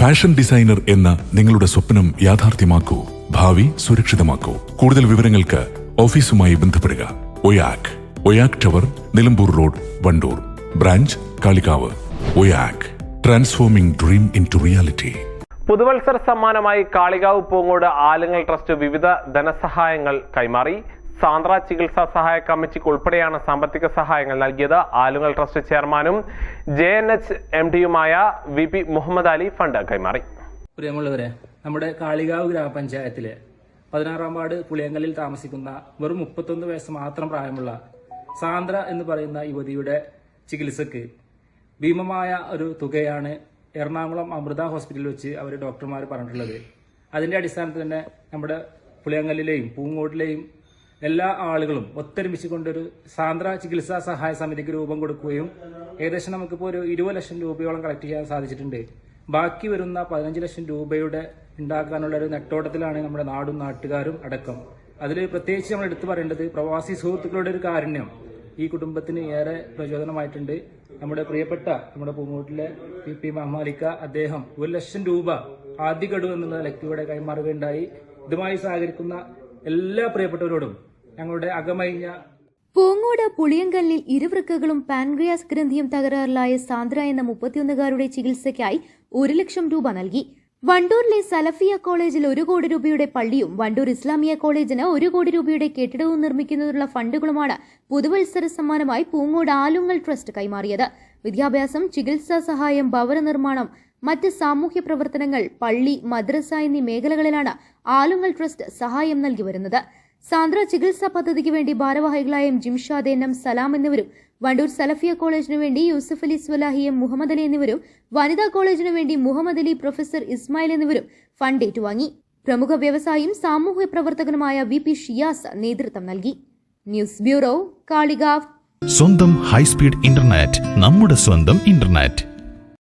Fashion designer എന്ന നിങ്ങളുടെ സ്വപ്നം യാഥാർത്ഥ്യമാക്കൂ. ഭാവി സുരക്ഷിതമാക്കൂ. കൂടുതൽ വിവരങ്ങൾക്ക് ഓഫീസുമായി ബന്ധപ്പെടുക. Oyak. Oyak tower Nilambur road Wandoor. Branch Kalikavu. Oyak. Transforming dream into reality. പുതുവത്സര സമ്മാനമായി കാളികാവ് പൂങ്ങോട് ആലുങ്ങൽ ട്രസ്റ്റ് വിവിധ ധനസഹായങ്ങൾ കൈമാറി. സാന്ദ്ര ചികിത്സാ സഹായ കമ്മിറ്റിക്ക് ഉൾപ്പെടെയാണ് സാമ്പത്തിക സഹായങ്ങൾ നൽകിയത്. ആലുങ്ങൽ ട്രസ്റ്റ് ചെയർമാനും J N H M ഡിയുമായ V P Muhammad Ali fund കൈമാറി. പ്രിയമുള്ളവരെ നമ്മുടെ കാളികാവ് ഗ്രാമപഞ്ചായത്തിലെ പതിനാറാം വാർഡ് പുളിയങ്കലിൽ താമസിക്കുന്ന വെറും മുപ്പത്തൊന്ന് വയസ്സ് മാത്രം പ്രായമുള്ള സാന്ദ്ര എന്ന് പറയുന്ന യുവതിയുടെ ചികിത്സക്ക് ഭീമമായ ഒരു തുകയാണ് എറണാകുളം അമൃത ഹോസ്പിറ്റലിൽ വെച്ച് അവർ ഡോക്ടർമാർ പറഞ്ഞിട്ടുള്ളത്. അതിന്റെ അടിസ്ഥാനത്തിൽ തന്നെ നമ്മുടെ പുളിയങ്കലിലെയും പൂങ്ങോട്ടിലെയും എല്ലാ ആളുകളും ഒത്തൊരുമിച്ച് കൊണ്ടൊരു സാന്ദ്ര ചികിത്സാ സഹായ സമിതിക്ക് രൂപം കൊടുക്കുകയും ഏകദേശം നമുക്കിപ്പോൾ ഒരു ഇരുപത് ലക്ഷം രൂപയോളം കളക്ട് ചെയ്യാൻ സാധിച്ചിട്ടുണ്ട്. ബാക്കി വരുന്ന പതിനഞ്ച് ലക്ഷം രൂപയുടെ ഉണ്ടാക്കാനുള്ള ഒരു നെട്ടോട്ടത്തിലാണ് നമ്മുടെ നാടും നാട്ടുകാരും അടക്കം. അതിൽ പ്രത്യേകിച്ച് നമ്മൾ എടുത്തു പറയേണ്ടത് പ്രവാസി സുഹൃത്തുക്കളുടെ ഒരു കാരുണ്യം ഈ കുടുംബത്തിന് ഏറെ പ്രചോദനമായിട്ടുണ്ട്. നമ്മുടെ പ്രിയപ്പെട്ട നമ്മുടെ പൂമൂട്ടിലെ പി പി മഹമാലിക്ക അദ്ദേഹം ഒരു ലക്ഷം രൂപ ആദ്യ ഗഡു എന്നുള്ള നിലയ്ക്ക് കൈമാറുകയുണ്ടായി. ഇതുമായി സഹകരിക്കുന്ന എല്ലാ പ്രിയപ്പെട്ടവരോടും ഞങ്ങളുടെ അകമഴിഞ്ഞ പൂങ്ങോട് പുളിയങ്കല്ലിൽ ഇരുവൃക്കകളും പാൻഗ്രിയാസ് ഗ്രന്ഥിയും തകരാറിലായ സാന്ദ്ര എന്ന മുപ്പത്തിയൊന്നുകാരുടെ ചികിത്സയ്ക്കായി ഒരു ലക്ഷം രൂപ നൽകി. വണ്ടൂരിലെ സലഫിയ കോളേജിൽ ഒരു കോടി രൂപയുടെ പള്ളിയും വണ്ടൂർ ഇസ്ലാമിയ കോളേജിന് ഒരു കോടി രൂപയുടെ കെട്ടിടവും നിർമ്മിക്കുന്നതിനുള്ള ഫണ്ടുകളുമാണ് പുതുവത്സര സമ്മാനമായി പൂങ്ങോട് ആലുങ്ങൽ ട്രസ്റ്റ് കൈമാറിയത്. വിദ്യാഭ്യാസം ചികിത്സാ സഹായം ഭവന നിർമ്മാണം മറ്റ് സാമൂഹ്യ പ്രവർത്തനങ്ങൾ പള്ളി മദ്രസ എന്നീ മേഖലകളിലാണ് ആലുങ്ങൽ ട്രസ്റ്റ് സഹായം നൽകി വരുന്നത്. സാന്ദ്ര ചികിത്സാ പദ്ധതിക്ക് വേണ്ടി ഭാരവാഹികളായ M Jimshad N M Salam എന്നിവരും വണ്ടൂർ സലഫിയ കോളേജിനു വേണ്ടി യൂസഫ് അലി സ്വലാഹി എം മുഹമ്മദ് അലി എന്നിവരും വനിതാ കോളേജിനു വേണ്ടി മുഹമ്മദ് അലി പ്രൊഫസർ ഇസ്മായിൽ എന്നിവരും ഫണ്ട് ഏറ്റുവാങ്ങി. പ്രമുഖ വ്യവസായിയും സാമൂഹ്യ പ്രവർത്തകനുമായ വി പി ഷിയാസ് നേതൃത്വം നൽകി. News bureau Kalikavu. സ്വന്തം ഹൈസ്പീഡ് ഇന്റർനെറ്റ് നമ്മുടെ സ്വന്തം ഇന്റർനെറ്റ്.